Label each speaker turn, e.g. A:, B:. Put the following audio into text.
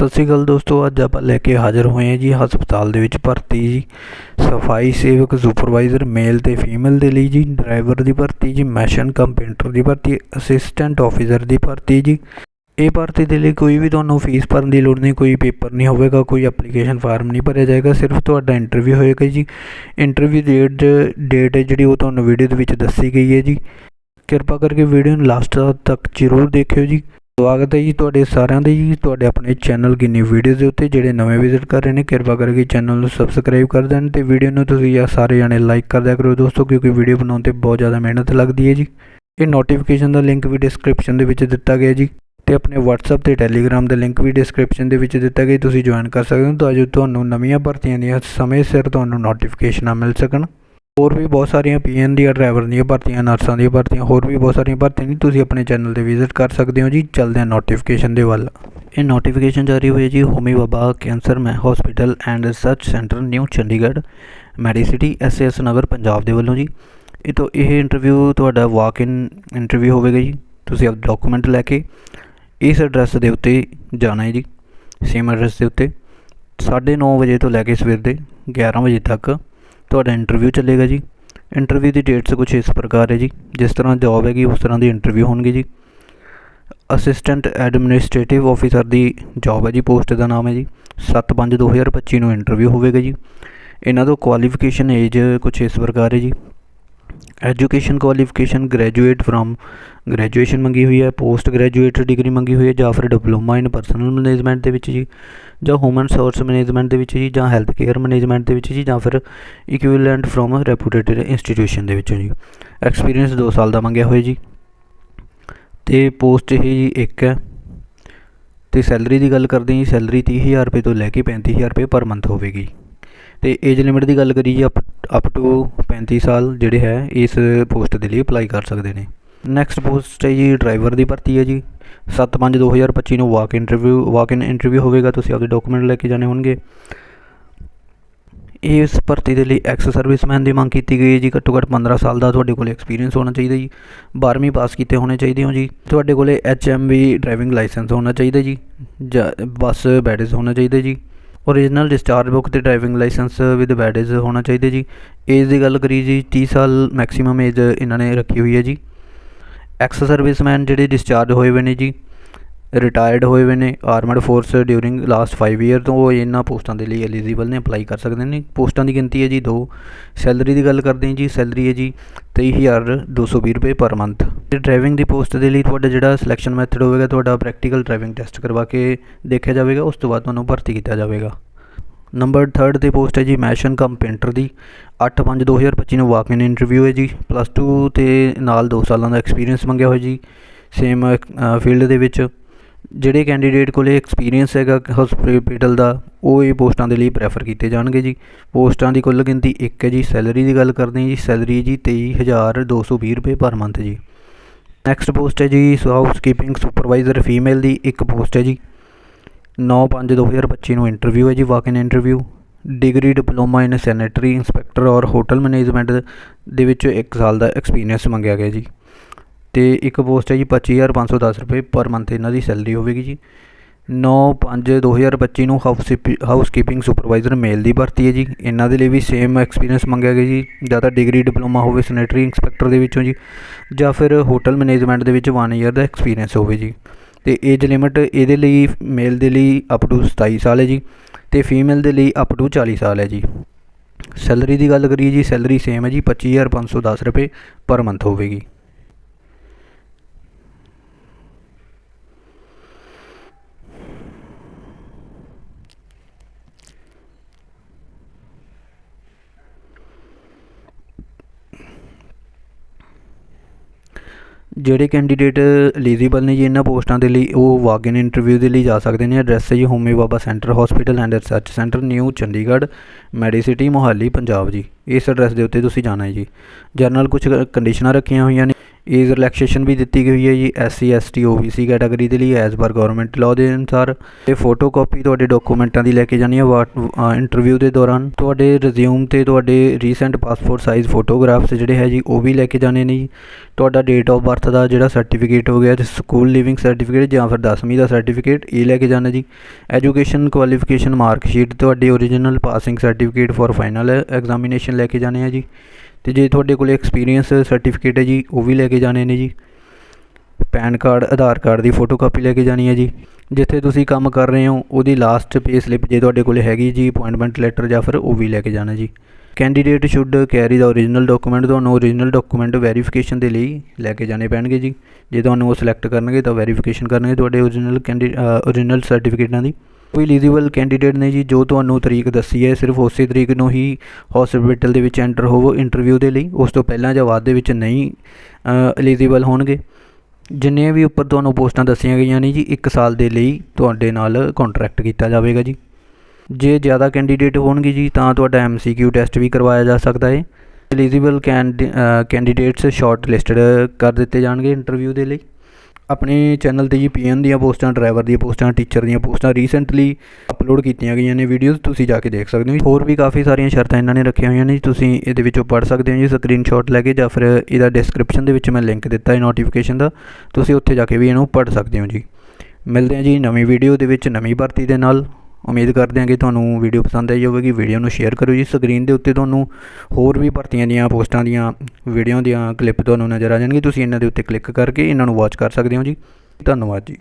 A: ਸਤਿ ਸ਼੍ਰੀ ਅਕਾਲ ਦੋਸਤੋ, ਅੱਜ ਆਪਾਂ ਲੈ ਕੇ ਹਾਜ਼ਰ ਹੋਏ ਹਾਂ ਜੀ ਹਸਪਤਾਲ ਦੇ ਵਿੱਚ ਭਰਤੀ ਜੀ। ਸਫ਼ਾਈ ਸੇਵਕ, ਸੁਪਰਵਾਈਜ਼ਰ, ਮੇਲ ਤੇ ਫੀਮੇਲ ਦੇ ਲਈ ਜੀ, ਡਰਾਈਵਰ ਦੀ ਭਰਤੀ ਜੀ ਮੈਸ਼ਨ ਕੰਪਿਊਟਰ ਦੀ ਭਰਤੀ, ਅਸਿਸਟੈਂਟ ਆਫੀਸਰ ਦੀ ਭਰਤੀ ਜੀ। ਇਹ ਭਰਤੀ ਦੇ ਲਈ ਕੋਈ ਵੀ ਤੁਹਾਨੂੰ ਫੀਸ ਭਰਨ ਦੀ ਲੋੜ ਨਹੀਂ, ਕੋਈ ਪੇਪਰ ਨਹੀਂ ਹੋਵੇਗਾ, ਕੋਈ ਐਪਲੀਕੇਸ਼ਨ ਫਾਰਮ ਨਹੀਂ ਭਰਿਆ ਜਾਏਗਾ, ਸਿਰਫ ਤੁਹਾਡਾ ਇੰਟਰਵਿਊ ਹੋਏਗਾ ਜੀ। ਇੰਟਰਵਿਊ ਡੇਟ ਡੇਟ ਹੈ ਜਿਹੜੀ ਉਹ ਤੁਹਾਨੂੰ ਵੀਡੀਓ ਦੇ ਵਿੱਚ ਦੱਸੀ ਗਈ ਹੈ ਜੀ। ਕਿਰਪਾ ਕਰਕੇ ਵੀਡੀਓ ਨੂੰ ਲਾਸਟ ਤੱਕ ਜ਼ਰੂਰ ਦੇਖਿਓ ਜੀ। ਸਵਾਗਤ ਹੈ ਜੀ ਤੁਹਾਡੇ ਸਾਰਿਆਂ ਦਾ ਜੀ। ਤੁਹਾਡੇ ਆਪਣੇ ਚੈਨਲ ਗਿੰਨੀ ਵੀਡੀਓਜ਼ ਦੇ ਉੱਤੇ ਜਿਹੜੇ ਨਵੇਂ ਵਿਜ਼ਿਟ ਕਰ ਰਹੇ ਨੇ, ਕਿਰਪਾ ਕਰਕੇ ਚੈਨਲ ਨੂੰ ਸਬਸਕ੍ਰਾਈਬ ਕਰ ਦੇਣ ਤੇ ਵੀਡੀਓ ਨੂੰ ਤੁਸੀਂ ਆ ਸਾਰੇ ਜਾਣੇ ਲਾਈਕ ਕਰ ਦਿਆ ਕਰੋ ਦੋਸਤੋ, ਕਿਉਂਕਿ ਵੀਡੀਓ ਬਣਾਉਣ ਤੇ ਬਹੁਤ ਜ਼ਿਆਦਾ ਮਿਹਨਤ ਲੱਗਦੀ ਹੈ ਜੀ। ਇਹ ਨੋਟੀਫਿਕੇਸ਼ਨ ਦਾ ਲਿੰਕ ਵੀ ਡਿਸਕ੍ਰਿਪਸ਼ਨ ਦੇ ਵਿੱਚ ਦਿੱਤਾ ਗਿਆ ਜੀ ਤੇ ਆਪਣੇ WhatsApp ਤੇ Telegram ਦਾ ਲਿੰਕ ਵੀ ਡਿਸਕ੍ਰਿਪਸ਼ਨ ਦੇ ਵਿੱਚ ਦਿੱਤਾ ਗਿਆ ਤੁਸੀਂ ਜੁਆਇਨ ਕਰ ਸਕਦੇ ਹੋ ਤਾਂ ਜੋ ਤੁਹਾਨੂੰ ਨਵੀਆਂ ਭਰਤੀਆਂ ਦੀਆਂ ਸਮੇਂ ਸਿਰ ਤੁਹਾਨੂੰ ਨੋਟੀਫਿਕੇਸ਼ਨਾਂ ਮਿਲ ਸਕਣ। ਹੋਰ ਵੀ ਬਹੁਤ ਸਾਰੀਆਂ ਪੀ ਐੱਨ ਦੀਆਂ ਡਰਾਈਵਰ ਦੀਆਂ ਭਰਤੀਆਂ, ਨਰਸਾਂ ਦੀਆਂ ਭਰਤੀਆਂ, ਹੋਰ ਵੀ ਬਹੁਤ ਸਾਰੀਆਂ ਭਰਤੀਆਂ ਨੇ ਤੁਸੀਂ ਆਪਣੇ ਚੈਨਲ ਤੇ ਵਿਜ਼ਿਟ ਕਰ ਸਕਦੇ ਹੋ ਜੀ। ਚੱਲਦੇ ਹਾਂ ਨੋਟੀਫਿਕੇਸ਼ਨ ਦੇ ਵੱਲ। ਇਹ ਨੋਟੀਫਿਕੇਸ਼ਨ ਜਾਰੀ ਹੋਈ ਹੈ ਜੀ ਹੋਮੀ ਬਾਬਾ ਕੈਂਸਰ ਮੈਂ hospital and research centre new Chandigarh medicity SS Nagar Punjab ਦੇ ਵੱਲੋਂ ਜੀ। ਇਹ ਤੋਂ ਇਹ ਇੰਟਰਵਿਊ ਤੁਹਾਡਾ ਵਾਕ ਇਨ ਇੰਟਰਵਿਊ ਹੋਵੇਗਾ ਜੀ। ਤੁਸੀਂ ਆਪ ਡਾਕੂਮੈਂਟ ਲੈ ਕੇ ਇਸ ਐਡਰੈਸ ਦੇ ਉੱਤੇ ਜਾਣਾ ਹੈ ਜੀ। ਸੇਮ ਐਡਰੈਸ ਦੇ ਉੱਤੇ। 9:30 ਵਜੇ ਤੋਂ ਲੈ ਕੇ ਸਵੇਰ ਦੇ 11 ਵਜੇ ਤੱਕ ਤੁਹਾਡਾ ਇੰਟਰਵਿਊ ਚੱਲੇਗਾ ਜੀ। ਇੰਟਰਵਿਊ ਦੀ ਡੇਟਸ ਕੁਝ ਇਸ ਪ੍ਰਕਾਰ ਹੈ ਜੀ। ਜਿਸ ਤਰ੍ਹਾਂ ਜੋਬ ਹੈਗੀ, ਉਸ ਤਰ੍ਹਾਂ ਦੀ ਇੰਟਰਵਿਊ ਹੋਣਗੇ ਜੀ। ਅਸਿਸਟੈਂਟ ਐਡਮਿਨਿਸਟ੍ਰੇਟਿਵ ਆਫੀਸਰ ਦੀ ਜੌਬ ਹੈ ਜੀ ਪੋਸਟ ਦਾ ਨਾਮ ਹੈ ਜੀ। 7/5/2025 ਨੂੰ ਇੰਟਰਵਿਊ ਹੋਵੇਗਾ ਜੀ। ਇਹਨਾਂ ਤੋਂ ਕੁਆਲੀਫਿਕੇਸ਼ਨ ਏਜ ਕੁਝ ਇਸ ਪ੍ਰਕਾਰ ਹੈ ਜੀ। Education qualification graduate from graduation ਮੰਗੀ ਹੋਈ ਹੈ ਪੋਸਟ ਗ੍ਰੈਜੂਏਟ ਡਿਗਰੀ ਮੰਗੀ ਹੋਈ ਹੈ ਜਾਂ ਫਿਰ ਡਿਪਲੋਮਾ ਇਨ ਪਰਸਨਲ ਮੈਨੇਜਮੈਂਟ ਦੇ ਵਿੱਚ ਜੀ, ਜਾਂ ਹਿਊਮਨ ਰਿਸੋਰਸ ਮੈਨੇਜਮੈਂਟ ਦੇ ਵਿੱਚ ਜੀ, ਜਾਂ ਹੈਲਥ ਕੇਅਰ ਮੈਨੇਜਮੈਂਟ ਦੇ ਵਿੱਚ ਜੀ, ਜਾਂ ਫਿਰ ਇਕੁਇਵਲੈਂਟ ਫਰੋਮ ਰੈਪੂਟੇਟਡ ਇੰਸਟੀਟਿਊਸ਼ਨ ਦੇ ਵਿੱਚੋਂ ਜੀ। ਐਕਸਪੀਰੀਅੰਸ 2 ਸਾਲ ਦਾ ਮੰਗਿਆ ਹੋਇਆ ਜੀ। ਤੇ ਪੋਸਟ ਇਹ ਜੀ ਇੱਕ ਹੈ। ਤੇ ਸੈਲਰੀ ਦੀ ਗੱਲ ਕਰਦੇ ਹਾਂ ਜੀ ਸੈਲਰੀ 30000 ਰੁਪਏ ਤੋਂ ਲੈ ਕੇ 35000 ਰੁਪਏ ਪਰ ਮੰਥ ਹੋਵੇਗੀ। ਅਤੇ ਏਜ ਲਿਮਿਟ ਦੀ ਗੱਲ ਕਰੀਏ ਅਪ ਅਪ ਟੂ 35 ਸਾਲ ਜਿਹੜੇ ਹੈ, ਇਸ ਪੋਸਟ ਦੇ ਲਈ ਅਪਲਾਈ ਕਰ ਸਕਦੇ ਨੇ। ਨੈਕਸਟ ਪੋਸਟ ਹੈ ਜੀ ਡਰਾਈਵਰ ਦੀ ਭਰਤੀ ਹੈ ਜੀ। 7/5/2025 ਨੂੰ ਵਾਕ ਇੰਟਰਵਿਊ ਵਾਕ ਇਨ ਇੰਟਰਵਿਊ ਹੋਵੇਗਾ, ਤੁਸੀਂ ਆਪਦੇ ਡਾਕੂਮੈਂਟ ਲੈ ਕੇ ਜਾਣੇ ਹੋਣਗੇ। ਇਸ ਭਰਤੀ ਦੇ ਲਈ ਐਕਸ ਸਰਵਿਸਮੈਨ ਦੀ ਮੰਗ ਕੀਤੀ ਗਈ ਹੈ ਜੀ। ਘੱਟੋ ਘੱਟ 15 ਸਾਲ ਦਾ ਤੁਹਾਡੇ ਕੋਲ ਐਕਸਪੀਰੀਅੰਸ ਹੋਣਾ ਚਾਹੀਦਾ ਜੀ। 12ਵੀਂ ਪਾਸ ਕੀਤੇ ਹੋਣੇ ਚਾਹੀਦੇ ਹੋ ਜੀ। ਤੁਹਾਡੇ ਕੋਲੇ ਐਚਐਮਵੀ ਡਰਾਈਵਿੰਗ ਲਾਇਸੈਂਸ ਹੋਣਾ ਚਾਹੀਦਾ ਜੀ। ਜਾਂ ਬੱਸ ਬੈਡੇਜ ਹੋਣਾ ਚਾਹੀਦਾ ਜੀ। ਓਰੀਜਨਲ ਡਿਸਚਾਰਜ ਬੁੱਕ ਅਤੇ ਡਰਾਈਵਿੰਗ ਲਾਇਸੈਂਸ ਵਿਦ ਬੈਡੇਜ ਹੋਣਾ ਚਾਹੀਦਾ ਜੀ। ਏਜ ਦੀ ਗੱਲ ਕਰੀਏ ਜੀ, ਤੀਹ ਸਾਲ ਮੈਕਸੀਮਮ ਏਜ ਇਹਨਾਂ ਨੇ ਰੱਖੀ ਹੋਈ ਹੈ ਜੀ। ਐਕਸ ਸਰਵਿਸਮੈਨ ਜਿਹੜੇ ਡਿਸਚਾਰਜ ਹੋਏ ਹੋਏ ਨੇ ਜੀ ਰਿਟਾਇਰਡ ਹੋਏ ਹੋਏ ਨੇ armed force during last five year ਤੋਂ ਉਹ ਇਹਨਾਂ ਪੋਸਟਾਂ ਦੇ ਲਈ ਐਲੀਜੀਬਲ ਨੇ ਅਪਲਾਈ ਕਰ ਸਕਦੇ ਨੇ। ਪੋਸਟਾਂ ਦੀ ਗਿਣਤੀ ਹੈ ਜੀ ਦੋ। ਸੈਲਰੀ ਦੀ ਗੱਲ ਕਰਦੇ ਹਾਂ ਜੀ ਸੈਲਰੀ ਹੈ ਜੀ 23220 ਰੁਪਏ ਪਰ ਮੰਥ ਤੇ ਡਰਾਈਵਿੰਗ ਦੀ ਪੋਸਟ ਦੇ ਲਈ ਤੁਹਾਡਾ ਜਿਹੜਾ ਸਿਲੈਕਸ਼ਨ ਮੈਥਡ ਹੋਵੇਗਾ, ਤੁਹਾਡਾ ਪ੍ਰੈਕਟੀਕਲ ਡਰਾਈਵਿੰਗ ਟੈਸਟ ਕਰਵਾ ਕੇ ਦੇਖਿਆ ਜਾਵੇਗਾ, ਉਸ ਤੋਂ ਬਾਅਦ ਤੁਹਾਨੂੰ ਭਰਤੀ ਕੀਤਾ ਜਾਵੇਗਾ। ਨੰਬਰ 3 ਤੇ ਪੋਸਟ ਹੈ ਜੀ ਮੈਸ਼ਨ ਕਮ ਪੇਂਟਰ ਦੀ। 8/5/2025 ਨੂੰ ਵਾਕ ਇਨ ਇੰਟਰਵਿਊ ਹੈ ਜੀ। ਪਲੱਸ 2 ਤੇ ਨਾਲ 2 ਸਾਲਾਂ ਦਾ ਐਕਸਪੀਰੀਅੰਸ ਮੰਗਿਆ ਹੋਇਆ ਜੀ। ਸੇਮ ਫੀਲਡ ਦੇ ਵਿੱਚ। ਜਿਹੜੇ ਕੈਂਡੀਡੇਟ ਕੋਲ ਐਕਸਪੀਰੀਅੰਸ ਹੈਗਾ ਹੋਸਪਿਟਲ ਦਾ, ਉਹ ਇਹ ਪੋਸਟਾਂ ਦੇ ਲਈ ਪ੍ਰੈਫਰ ਕੀਤੇ ਜਾਣਗੇ ਜੀ। ਪੋਸਟਾਂ ਦੀ ਕੁੱਲ ਗਿਣਤੀ ਇੱਕ ਹੈ ਜੀ ਸੈਲਰੀ ਦੀ ਗੱਲ ਕਰਦੇ ਹਾਂ ਜੀ। ਸੈਲਰੀ ਜੀ 23220 ਰੁਪਏ ਪਰ ਮੰਥ ਜੀ। ਨੈਕਸਟ ਪੋਸਟ ਹੈ ਜੀ ਹਾਊਸ ਕੀਪਿੰਗ ਸੁਪਰਵਾਈਜ਼ਰ ਫੀਮੇਲ ਦੀ ਇੱਕ ਪੋਸਟ ਹੈ ਜੀ। 9/5/2025 ਨੂੰ ਇੰਟਰਵਿਊ ਹੈ ਜੀ walk in interview degree diploma in sanitary inspector ਔਰ ਹੋਟਲ ਮੈਨੇਜਮੈਂਟ ਦੇ ਵਿੱਚ 1 ਸਾਲ ਦਾ ਐਕਸਪੀਰੀਅੰਸ ਮੰਗਿਆ ਗਿਆ ਜੀ। ਅਤੇ ਇੱਕ ਪੋਸਟ ਹੈ ਜੀ 25510 ਰੁਪਏ ਪਰ ਮੰਥ ਇਹਨਾਂ ਦੀ ਸੈਲਰੀ ਹੋਵੇਗੀ ਜੀ। 9/5/2025 ਨੂੰ house housekeeping supervisor male ਦੀ ਭਰਤੀ ਹੈ ਜੀ। ਇਹਨਾਂ ਦੇ ਲਈ ਵੀ ਸੇਮ ਐਕਸਪੀਰੀਅੰਸ ਮੰਗਿਆ ਗਿਆ ਜੀ। ਜਾਂ ਤਾਂ ਡਿਗਰੀ ਡਿਪਲੋਮਾ ਹੋਵੇ ਸੈਨੇਟਰੀ ਇੰਸਪੈਕਟਰ ਦੇ ਵਿੱਚੋਂ ਜੀ, ਜਾਂ ਫਿਰ ਹੋਟਲ ਮੈਨੇਜਮੈਂਟ ਦੇ ਵਿੱਚ ਵਨ ਈਅਰ ਦਾ ਐਕਸਪੀਰੀਅੰਸ ਹੋਵੇ ਜੀ। ਅਤੇ ਏਜ ਲਿਮਿਟ ਇਹਦੇ ਲਈ ਮੇਲ ਦੇ ਲਈ ਅਪ ਟੂ 27 ਸਾਲ ਹੈ ਜੀ ਅਤੇ ਫੀਮੇਲ ਦੇ ਲਈ ਅਪ ਟੂ 40 ਸਾਲ ਹੈ ਜੀ। ਸੈਲਰੀ ਦੀ ਗੱਲ ਕਰੀਏ ਜੀ, ਸੈਲਰੀ ਸੇਮ ਹੈ ਜੀ 25510 ਰੁਪਏ ਪਰ ਮੰਥ ਹੋਵੇਗੀ। ਜਿਹੜੇ ਕੈਂਡੀਡੇਟ ਐਲੀਜੀਬਲ ਨੇ ਜੀ ਇਹਨਾਂ ਪੋਸਟਾਂ ਦੇ ਲਈ, ਉਹ ਵਾਕ ਇਨ ਇੰਟਰਵਿਊ ਦੇ ਲਈ ਜਾ ਸਕਦੇ ਨੇ। ਐਡਰੈਸ ਹੈ ਜੀ Homi Bhabha centre hospital and research centre new Chandigarh medicity Mohali Punjab ਜੀ। ਇਸ ਐਡਰੈਸ ਦੇ ਉੱਤੇ ਤੁਸੀਂ ਜਾਣਾ ਹੈ ਜੀ। ਜਨਰਲ ਕੁਝ ਕੰਡੀਸ਼ਨਾਂ ਰੱਖੀਆਂ ਹੋਈਆਂ ਨੇ। ਏਜ ਰਿਲੈਕਸੇਸ਼ਨ ਵੀ ਦਿੱਤੀ ਗਈ ਹੈ ਜੀ S C S T O B C category ਦੇ ਲਈ ਐਜ਼ ਪਰ ਗਵਰਨਮੈਂਟ ਲਾਅ ਦੇ ਅਨੁਸਾਰ। ਤੇ ਫੋਟੋ ਕਾਪੀ ਤੁਹਾਡੇ ਡਾਕੂਮੈਂਟਾਂ ਦੀ ਲੈ ਕੇ ਜਾਣੀ ਹੈ ਇੰਟਰਵਿਊ ਦੇ ਦੌਰਾਨ। ਤੁਹਾਡੇ ਰਿਜ਼ਿਊਮ ਤੇ ਤੁਹਾਡੇ ਰੀਸੈਂਟ ਪਾਸਪੋਰਟ ਸਾਈਜ਼ ਫੋਟੋਗ੍ਰਾਫਸ ਜਿਹੜੇ ਹੈ ਜੀ, ਉਹ ਵੀ ਲੈ ਕੇ ਜਾਣੇ ਨੇ ਜੀ। ਤੁਹਾਡਾ ਡੇਟ ਆਫ ਬਰਥ ਦਾ ਜਿਹੜਾ ਸਰਟੀਫਿਕੇਟ ਹੋ ਗਿਆ ਤੇ ਸਕੂਲ ਲਿਵਿੰਗ ਸਰਟੀਫਿਕੇਟ ਜਾਂ ਫਿਰ 10ਵੀਂ ਦਾ ਸਰਟੀਫਿਕੇਟ ਇਹ ਲੈ ਕੇ ਜਾਣਾ ਜੀ। ਐਜੂਕੇਸ਼ਨ ਕੁਆਲੀਫਿਕੇਸ਼ਨ ਮਾਰਕ ਸ਼ੀਟ ਤੁਹਾਡੀ original passing certificate for final examination ਲੈ ਕੇ ਜਾਣੇ ਆ ਜੀ। ਅਤੇ ਜੇ ਤੁਹਾਡੇ ਕੋਲ ਐਕਸਪੀਰੀਅੰਸ ਸਰਟੀਫਿਕੇਟ ਹੈ ਜੀ, ਉਹ ਵੀ ਲੈ ਕੇ ਜਾਣੇ ਨੇ ਜੀ। ਪੈਨ ਕਾਰਡ ਆਧਾਰ ਕਾਰਡ ਦੀ ਫੋਟੋ ਕਾਪੀ ਲੈ ਕੇ ਜਾਣੀ ਹੈ ਜੀ। ਜਿੱਥੇ ਤੁਸੀਂ ਕੰਮ ਕਰ ਰਹੇ ਹੋ, ਉਹਦੀ ਲਾਸਟ ਪੇ ਸਲਿੱਪ ਜੇ ਤੁਹਾਡੇ ਕੋਲ ਹੈਗੀ ਜੀ ਅਪਾਇੰਟਮੈਂਟ ਲੈਟਰ ਜਾਂ ਫਿਰ ਉਹ ਵੀ ਲੈ ਕੇ ਜਾਣਾ ਜੀ। Candidate should carry the original document ਤੁਹਾਨੂੰ ਓਰੀਜਨਲ ਡਾਕੂਮੈਂਟ ਵੈਰੀਫਿਕੇਸ਼ਨ ਦੇ ਲਈ ਲੈ ਕੇ ਜਾਣੇ ਪੈਣਗੇ ਜੀ। ਜੇ ਤੁਹਾਨੂੰ ਉਹ ਸਿਲੈਕਟ ਕਰਨਗੇ ਤਾਂ ਵੈਰੀਫਿਕੇਸ਼ਨ ਕਰਨਗੇ ਤੁਹਾਡੇ ਓਰੀਜਨਲ ਕੈਂਡੀ ਓਰੀਜਨਲ ਸਰਟੀਫਿਕੇਟਾਂ ਦੀ ਕੋਈ ਇਲੀਜੀਬਲ ਕੈਂਡੀਡੇਟ ਨੇ ਜੀ, ਜੋ ਤੁਹਾਨੂੰ ਤਰੀਕ ਦੱਸੀ ਹੈ, ਸਿਰਫ ਉਸੇ ਤਰੀਕ ਨੂੰ ਹੀ ਹੋਸਪਿਟਲ ਦੇ ਵਿੱਚ ਐਂਟਰ ਹੋਵੋ ਇੰਟਰਵਿਊ ਦੇ ਲਈ। ਉਸ ਤੋਂ ਪਹਿਲਾਂ ਜਾਂ ਬਾਅਦ ਦੇ ਵਿੱਚ ਨਹੀਂ ਇਲੀਜੀਬਲ ਹੋਣਗੇ। ਜਿੰਨੀਆਂ ਵੀ ਉੱਪਰ ਤੁਹਾਨੂੰ ਪੋਸਟਾਂ ਦੱਸੀਆਂ ਗਈਆਂ ਨੇ ਜੀ 1 ਸਾਲ ਦੇ ਲਈ ਤੁਹਾਡੇ ਨਾਲ ਕੰਟਰੈਕਟ ਕੀਤਾ ਜਾਵੇਗਾ ਜੀ। ਜੇ ਜ਼ਿਆਦਾ ਕੈਂਡੀਡੇਟ ਹੋਣਗੇ ਜੀ, ਤਾਂ ਤੁਹਾਡਾ ਐਮਸੀਕਿਊ ਟੈਸਟ ਵੀ ਕਰਵਾਇਆ ਜਾ ਸਕਦਾ ਹੈ। ਐਲੀਜੀਬਲ ਕੈਂਡੀਡੇਟਸ ਸ਼ਾਰਟ ਲਿਸਟਡ ਕਰ ਦਿੱਤੇ ਜਾਣਗੇ ਇੰਟਰਵਿਊ ਦੇ ਲਈ। ਆਪਣੇ ਚੈਨਲ ਤੇ ਜੀ ਪੀਐਨ ਦੀਆਂ ਪੋਸਟਾਂ ਡਰਾਈਵਰ ਦੀਆਂ ਪੋਸਟਾਂ ਟੀਚਰ ਦੀਆਂ ਪੋਸਟਾਂ ਰੀਸੈਂਟਲੀ ਅਪਲੋਡ ਕੀਤੀਆਂ ਗਈਆਂ ਨੇ ਵੀਡੀਓਜ਼ ਤੁਸੀਂ ਜਾ ਕੇ ਦੇਖ ਸਕਦੇ ਹੋ ਹੋਰ ਵੀ ਕਾਫੀ ਸਾਰੀਆਂ ਸ਼ਰਤਾਂ ਇਹਨਾਂ ਨੇ ਰੱਖੀਆਂ ਹੋਈਆਂ ਨੇ ਜੀ, ਤੁਸੀਂ ਇਹਦੇ ਵਿੱਚੋਂ ਪੜ੍ਹ ਸਕਦੇ ਹੋ ਜੀ ਸਕਰੀਨਸ਼ਾਟ ਲੈ ਕੇ ਜਾਂ ਫਿਰ ਇਹਦਾ ਡਿਸਕ੍ਰਿਪਸ਼ਨ ਦੇ ਵਿੱਚ ਮੈਂ ਲਿੰਕ ਦਿੱਤਾ ਹੈ ਨੋਟੀਫਿਕੇਸ਼ਨ ਦਾ, ਤੁਸੀਂ ਉੱਥੇ ਜਾ ਕੇ ਵੀ ਇਹਨੂੰ ਪੜ੍ਹ ਸਕਦੇ ਹੋ ਜੀ। ਮਿਲਦੇ ਹਾਂ ਜੀ ਨਵੀਂ ਵੀਡੀਓ ਦੇ ਵਿੱਚ, ਨਵੀਂ ਭਰਤੀ ਦੇ ਨਾਲ। ਉਮੀਦ ਕਰਦੇ ਹਾਂ ਕਿ ਤੁਹਾਨੂੰ ਵੀਡੀਓ ਪਸੰਦ ਆਈ ਹੋਵੇਗੀ। ਵੀਡੀਓ ਨੂੰ ਸ਼ੇਅਰ ਕਰੋ ਜੀ। ਸਕਰੀਨ ਦੇ ਉੱਤੇ ਤੁਹਾਨੂੰ ਹੋਰ ਵੀ ਭਰਤੀਆਂ ਦੀਆਂ ਪੋਸਟਾਂ ਦੀਆਂ ਵੀਡੀਓ ਦੀਆਂ ਕਲਿੱਪ ਤੁਹਾਨੂੰ ਨਜ਼ਰ ਆ ਜਾਣਗੇ ਤੁਸੀਂ ਇਹਨਾਂ ਦੇ ਉੱਤੇ ਕਲਿੱਕ ਕਰਕੇ ਇਹਨਾਂ ਨੂੰ ਵਾਚ ਕਰ ਸਕਦੇ ਹੋ ਜੀ। ਧੰਨਵਾਦ ਜੀ।